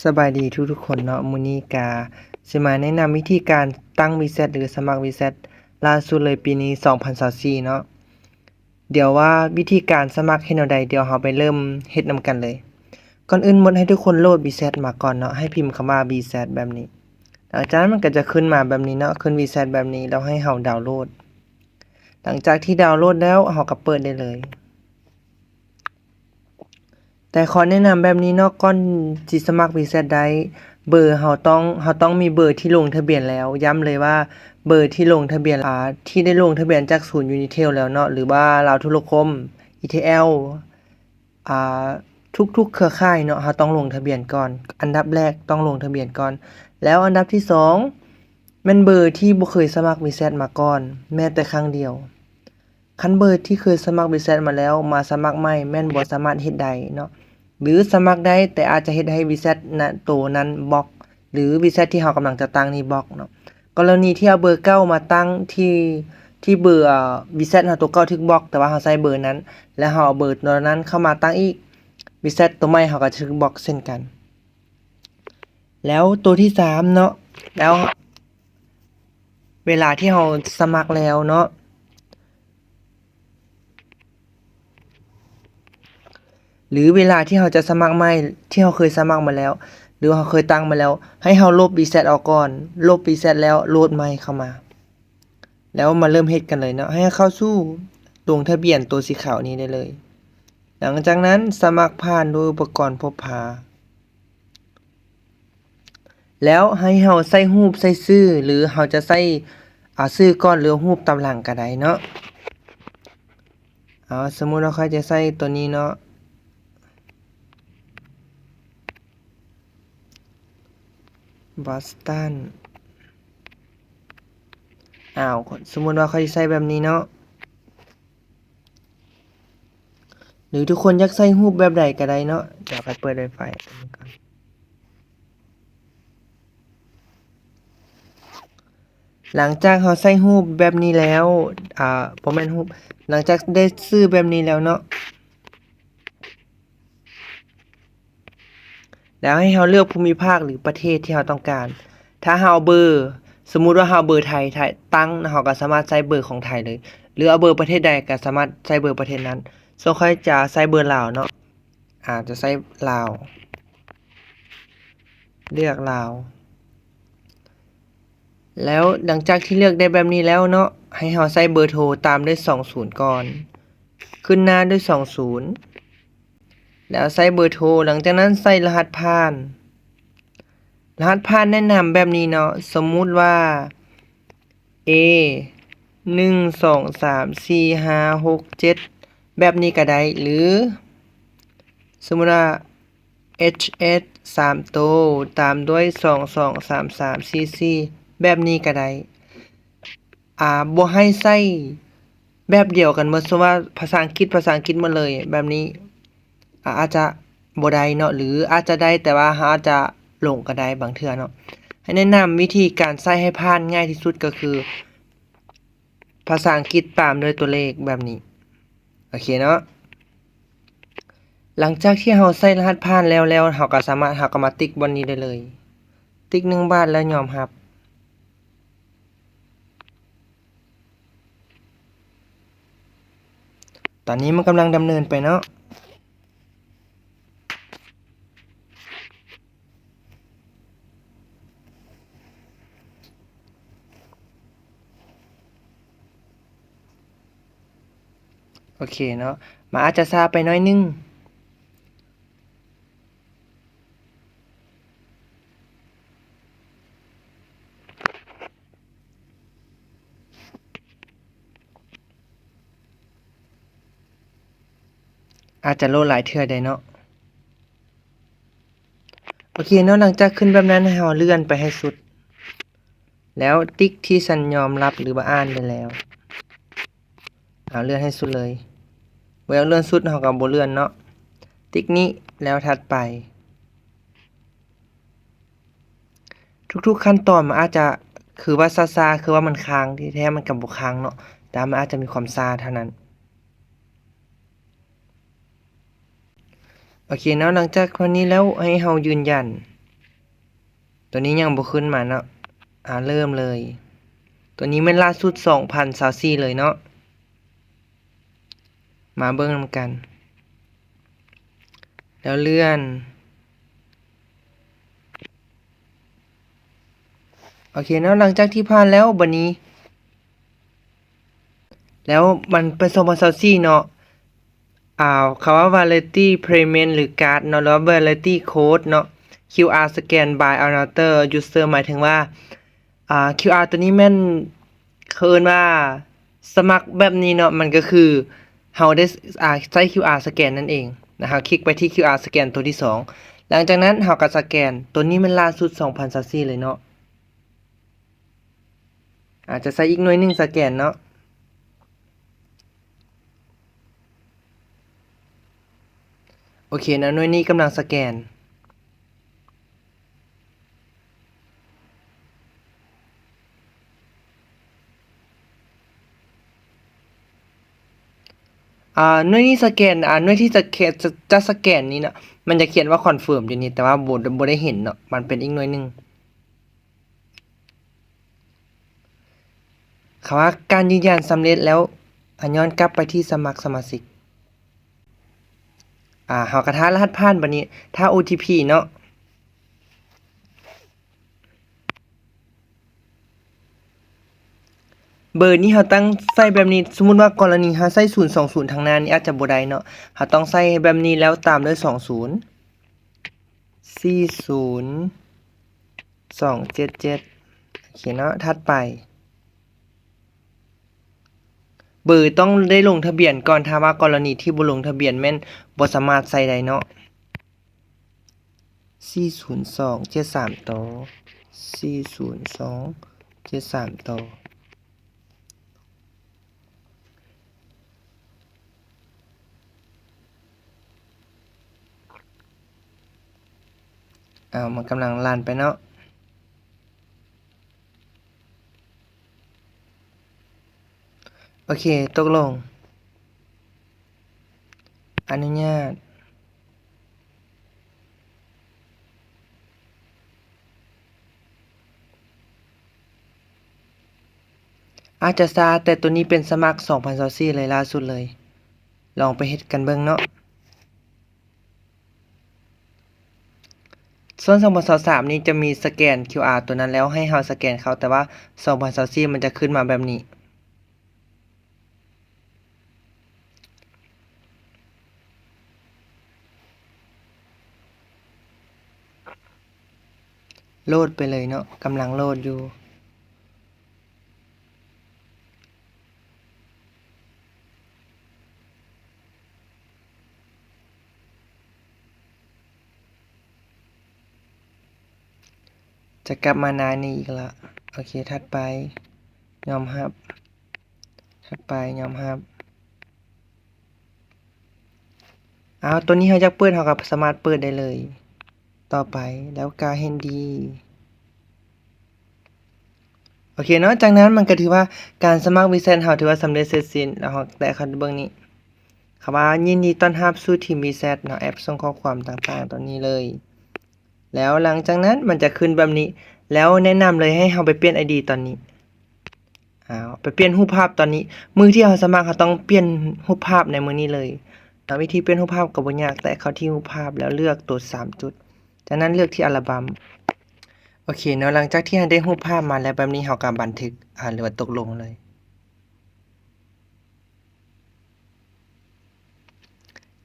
สบายดีทุกทุกคนเนาะมื้อนี้กาสิมาแนะนำวิธีการตั้ง VZ หรือสมัคร VZ ล่าสุดเลยปีนี้ 2024เนาะเดี๋ยวว่าวิธีการสมัครเฮ็ดแนวใดเดี๋ยวเราไปเริ่มเฮ็ดนำกันเลย ก่อนอื่นหมดให้ทุกคนโหลด VZ มาก่อนเนาะให้พิมพ์คำว่า VZ แบบนี้หลังจากนั้นมันก็จะขึ้นมาแบบนี้เนาะขึ้น VZ แบบนี้แล้วให้เราดาวน์โหลด หลังจากที่ดาวน์โหลดแล้วเราก็เปิดได้เลย แต่ขอแนะนำแบบนี้เนาะก่อนสิสมัคร VZ ได้เบอร์เราต้องเราต้องมีเบอร์ที่ลงทะเบียนแล้ว ย้ำเลยว่าเบอร์ที่ลงทะเบียนอ่าที่ได้ลงทะเบียนจากศูนย์ Unitel แล้วเนาะหรือว่าลาวโทรคม ETL อ่าทุกๆ เครือข่ายเนาะเราต้องลงทะเบียนก่อน อันดับแรกต้องลงทะเบียนก่อน แล้วอันดับที่สองแม่นเบอร์ที่บ่เคยสมัคร VZ มาก่อน แม้แต่ครั้งเดียวคันเบอร์ที่เคยสมัคร VZ มาแล้ว มาสมัครใหม่แม่นบ่สามารถเฮ็ดได้เนาะ หรือสมัครได้แต่อาจจะเฮ็ดให้ VZ ณตัวนั้นบล็อก หรือ VZ ที่เรากำลังจะตั้งนี่บล็อกเนาะกรณีที่เอาเบอร์เก้ามาตั้งที่ที่เบอร์อ่าเราตัวเก่าถึกบล็อก แต่ว่าเราใช้เบอร์นั้น แล้วเราเอาเบอร์ตัวนั้นเข้ามาตั้งอีก VZ ตัวใหม่เราก็จะถึกบล็อกเช่นกัน แล้วตัวที่สามเนาะแล้ว เวลาที่เราสมัครแล้วเนาะ หรือเวลาที่เราจะสมัครใหม่ที่เราเคยสมัครมาแล้ว หรือเราเคยตั้งมาแล้ว ให้เราลบ reset ออกก่อน ลบ reset แล้วโหลดใหม่เข้ามา แล้วมาเริ่มเฮ็ดกันเลยเนาะให้เข้าสู่ลงทะเบียนตัวสีขาวนี้ได้เลย หลังจากนั้นสมัครผ่านโดยอุปกรณ์พกพาแล้วให้เราใส่รูปใส่ชื่อหรือเราจะใส่อ่าชื่อก่อนหรือรูปตามหลังก็ได้เนาะเอาสมมุติว่าใครจะใส่ตัวนี้เนาะ บอสตันอ้าวสมมติว่าเขาจะใส่แบบนี้เนาะหรือทุกคนอยากใส่รูปแบบใดก็ได้เนาะเดี๋ยวไปเปิด Wi-Fi ตรงนี้ก่อนหลังจากเขาใส่รูปแบบนี้แล้ว อ่าบ่แม่นรูปหลังจากได้ซื้อแบบนี้แล้วเนาะ แล้วให้เราเลือกภูมิภาคหรือประเทศที่เราต้องการ ถ้าเราเบอร์ สมมุติว่าเราเบอร์ไทยไทยตั้งเราก็สามารถใส่เบอร์ของไทยเลย หรือเอาเบอร์ประเทศใดก็สามารถใส่เบอร์ประเทศนั้นส่วนใครจะใส่เบอร์ลาวเนาะอาจจะใส่ลาว เลือกลาว แล้วหลังจากที่เลือกได้แบบนี้แล้วเนาะให้เราใส่เบอร์โทรตามด้วย 20 ก่อน ขึ้นหน้าด้วย 20 แล้วใส่เบอร์โทร หลังจากนั้นใส่รหัสผ่าน รหัสผ่านแนะนำแบบนี้เนาะ สมมุติว่า A หนึ่งสองสามสี่ห้าหกเจ็ดแบบนี้ก็ได้ หรือ สมมุติว่า HS สามโตวตามด้วยสองสองสามสามสี่สี่แบบนี้ก็ได้ อ่าบ่ให้ใส่แบบเดียวกันหมดสมมติว่าภาษาอังกฤษภาษาอังกฤษมดเลยแบบนี้ อาจจะบ่ได้เนาะหรืออาจจะได้แต่ว่าเราอาจจะหลงก็ได้บางเทื่อเนาะให้แนะนำวิธีการใส่ให้ผ่านง่ายที่สุดก็คือ ภาษาอังกฤษตามด้วยตัวเลขแบบนี้ โอเคเนาะหลังจากที่เราใส่รหัสผ่านแล้วแล้วเราก็สามารถเราก็มาติ๊กบนนี้ได้เลย ติ๊ก1บาทแล้วยอมรับ ตอนนี้มันกำลังดำเนินไปเนาะ อเคเนาะมันอาจจะซาไปน้อยนึงอาจจะโลดหลายเทื่อได้เนาะโอเคเนาะหลังจากขึ้นแบบนั้นให้เราเลื่อนไปให้สุด แล้วติ๊กที่สัญยอมรับหรือว่าอ่านได้แล้วเอาเลื่อนให้สุดเลย เวลาเลื่อนสุดเราก็บ่เลื่อนเนาะ ติ๊กนี้แล้วถัดไป ทุกๆขั้นตอนมันอาจจะคือว่าซาๆคือว่ามันค้างที่แท้มันก็บ่ค้างเนาะ แต่มันอาจจะมีความซาเท่านั้น โอเคเนาะหลังจากวันนี้แล้วให้เรายืนยัน ตัวนี้ยังบ่ขึ้นมาเนาะ อ่าเริ่มเลย ตัวนี้ม่นล่าสุด2024เลยเนาะ มาเบิ่งนำกัน แล้วเลื่อน โอเคเนาะหลังจากที่ผ่านแล้วบัดนี้ แล้วมันเป็น2024เนาะอ่าคำว่า Variety Payment หรือ Card เนาะหรือว่า Variety Code เนาะ QR Scan by another user หมายถึงว่าอ่า QR ตัวนี้แม่นเคินว่าสมัครแบบนี้เนาะมันก็คือ เฮาได้อ่าใช้ QR สแกนนั่นเองนะครับคลิกไปที่ QR สแกนตัวที่ 2 หลังจากนั้นเฮาก็สแกน ตัวนี้มันล่าสุด2024เลยเนาะอาจจะใส่อีกหน่วยหนึงสแกนเนาะโอเคนะหน่วยนี้กำลังสแกน อ่าหน่วยนี้สแกนอ่าหน่วยที่จะแคจะจะสแกนนี้เนาะมันจะเขียนว่าคอนเฟิร์มอยู่นี่แต่ว่าบ่บ่ได้เห็นเนาะมันเป็นอีกหน่วยหนึ่งคำว่าการยืนยันสำเร็จแล้วอะย้อนกลับไปที่สมัครสมาชิกอ่าเฮากระทารหัสผ่านบัดนี้ถ้า OTP เนาะ เบอร์นี้เราตั้งใส่แบบนี้ สมมุติว่ากรณีเราใส่020ทางหน้านี่อาจจะบ่ได้เนาะเราต้องใส่แบบนี้แล้วตามด้วย20 40 277โอเคเนาะถัดไป เบอร์ต้องได้ลงทะเบียนก่อนถ้าว่ากรณีที่บ่ลงทะเบียนแม่นบ่สามารถใส่ได้เนาะ402 73ต่อ402 73ต่อ อ้าวมันกำลังลันไปเนาะโอเค ตกลง อนุญาตอาจจะซาแต่ตัวนี้เป็นสมัคร2024เลยล่าสุดเลย ลองไปเฮ็ดกันเบิ่งเนาะ ส่วน 2023 นี้จะมีสแกน QR ตัวนั้นแล้วให้เราสแกนเขาแต่ว่า 2024 มันจะขึ้นมาแบบนี้ โหลดไปเลยเนาะกำลังโหลดอยู่ จะกลับมานานี้อีกละโอเคถัดไป ยอมรับ ถัดไปยอมรับเอาตัวนี้เราจะเปิดเราก็สามารถเปิดได้เลย ต่อไปแล้วกาเฮนดีโอเคเนาะจากนั้นมันก็ถือว่าการสมัครวิเซนเฮาถือว่าสำเร็จเสร็จสิ้นแล้วแต่เขาเบิ่งนี้คำว่ายินดีต้อนรับสู่ทีมวิเซตเนาะแอปส่งข้อความต่างๆตัวนี้เลย แล้วหลังจากนั้นมันจะขึ้นแบบนี้ แล้วแนะนำเลยให้เราไปเปลี่ยน ID ตอนนี้อ้าวไปเปลี่ยนรูปภาพตอนนี้ มือที่เราสมัครเขาต้องเปลี่ยนรูปภาพในมือนี้เลยแล้ววิธีเปลี่ยนรูปภาพก็บ่ยากแต่เขาที่รูปภาพแล้วเลือกตัว 3 จุด จากนั้นเลือกที่อัลบัมโอเคเนาะหลังจากที่เราได้รูปภาพมาแล้วแบบนี้เราก็บันทึกอ่าหรือว่าตกลงเลย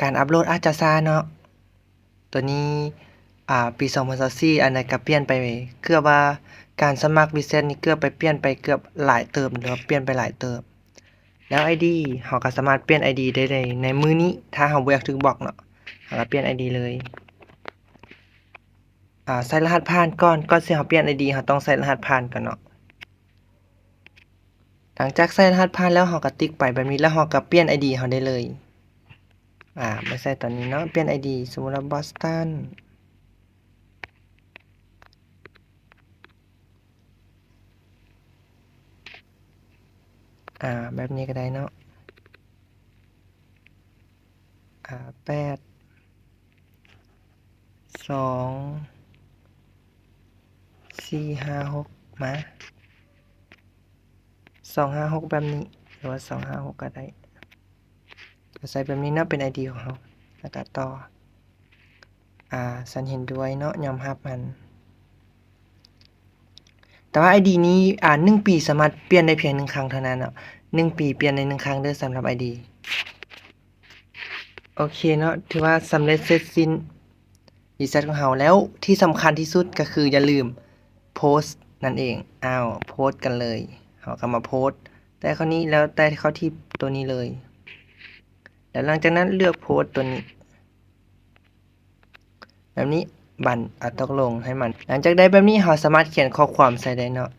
การอัปโหลดอาจจะช้าเนาะ ตัวนี้ อ่า ปี2024อันนั้นก็เปลี่ยนไปเกือบว่าการสมัครวิเศษนี่เกือบไปเปลี่ยนไปเกือบหลายเติมหรือว่าเปลี่ยนไปหลายเติม แล้ว ID เราก็สามารถเปลี่ยน ID ได้เลยในมือนี้ถ้าเราบ่อยากถึกบอกเนาะเราก็เปลี่ยน ID เลยอ่าใส่รหัสผ่านก่อนก่อนสิเราเปลี่ยน ID เราต้องใส่รหัสผ่านก่อนเนาะหลังจากใส่รหัสผ่านแล้วเราก็ติ๊กไปแบบนี้แล้วเราก็เปลี่ยน ID เราได้เลย อ่าไม่ใส่ตอนนี้เนาะเปลี่ยน ID สมมุติว่า Boston อ่ อ่า แบบนี้ก็ได้เนาะ อ่าแปดสองสี่ห้าหกมาสองห้าหกแบบนี้ หรือว่าสองห้าหกก็ได้ก็ใส่แบบนี้เนาะเป็น ID ของเราแล้วก็ต่อ อ่าฉันเห็นด้วยเนาะยอมรับมัน แต่ว่า ID นี้อ่าหนึ่งปีสามารถเปลี่ยนได้เพียงหนึ่งครั้งเท่านั้นเนาะหนึ่งปีเปลี่ยนได้หนึ่งครั้งเด้อสำหรับ ID โอเคเนาะถือว่าสำเร็จเสร็จสิ้นรีเซ็ตของเราแล้วที่สำคัญที่สุดก็คืออย่าลืมโพสต์นั่นเองอ้าวโพสต์กันเลยเราก็มาโพสต์ แต่คราวนี้แล้วแต่เขาที่ตัวนี้เลยแล้วหลังจากนั้นเลือกโพสต์ตัวนี้ แบบนี้ บันอัดตกลงให้มัน หลังจากได้แบบนี้เราสามารถเขียนข้อความใส่ได้เนาะ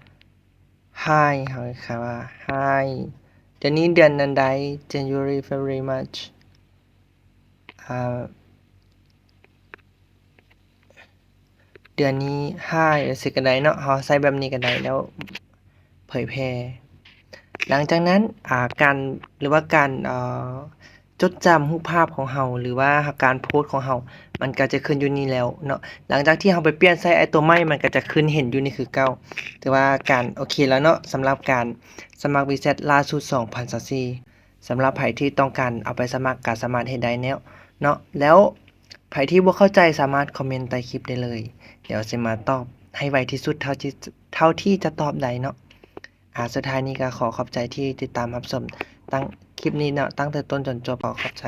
Hi เขาคำว่า Hi เดือนนี้เดือนนั้นใด January February March เดือนนี้ Hi สิก็ได้เนาะเราใส่แบบนี้ก็ได้แล้วเผยแพร่หลังจากนั้นอ่าการหรือว่าการจดจำรูปภาพของเราหรือว่าการโพสต์ของเรา มันก็จะขึ้นอยู่นี่แล้วเนาะหลังจากที่เราไปเปลี่ยนใส่ไอตัวใหม่มันก็จะขึ้นเห็นอยู่นี่คือเก่าถือว่าการโอเคแล้วเนาะสำหรับการสมัครวีซ่าล่าสุด2024สำหรับไผที่ต้องการเอาไปสมัครก็สามารถเฮ็ดได้แนวเนาะแล้วไผที่บ่เข้าใจสามารถคอมเมนต์ใต้คลิปได้เลย เดี๋ยวสิมาตอบให้ไวที่สุดเท่าที่เท่าที่จะตอบได้เนาะอ่าสุดท้ายนี้ก็ขอขอบใจที่ติดตามรับชมตั้งคลิปนี้เนาะตั้งแต่ต้นจนจบขอขอบใจ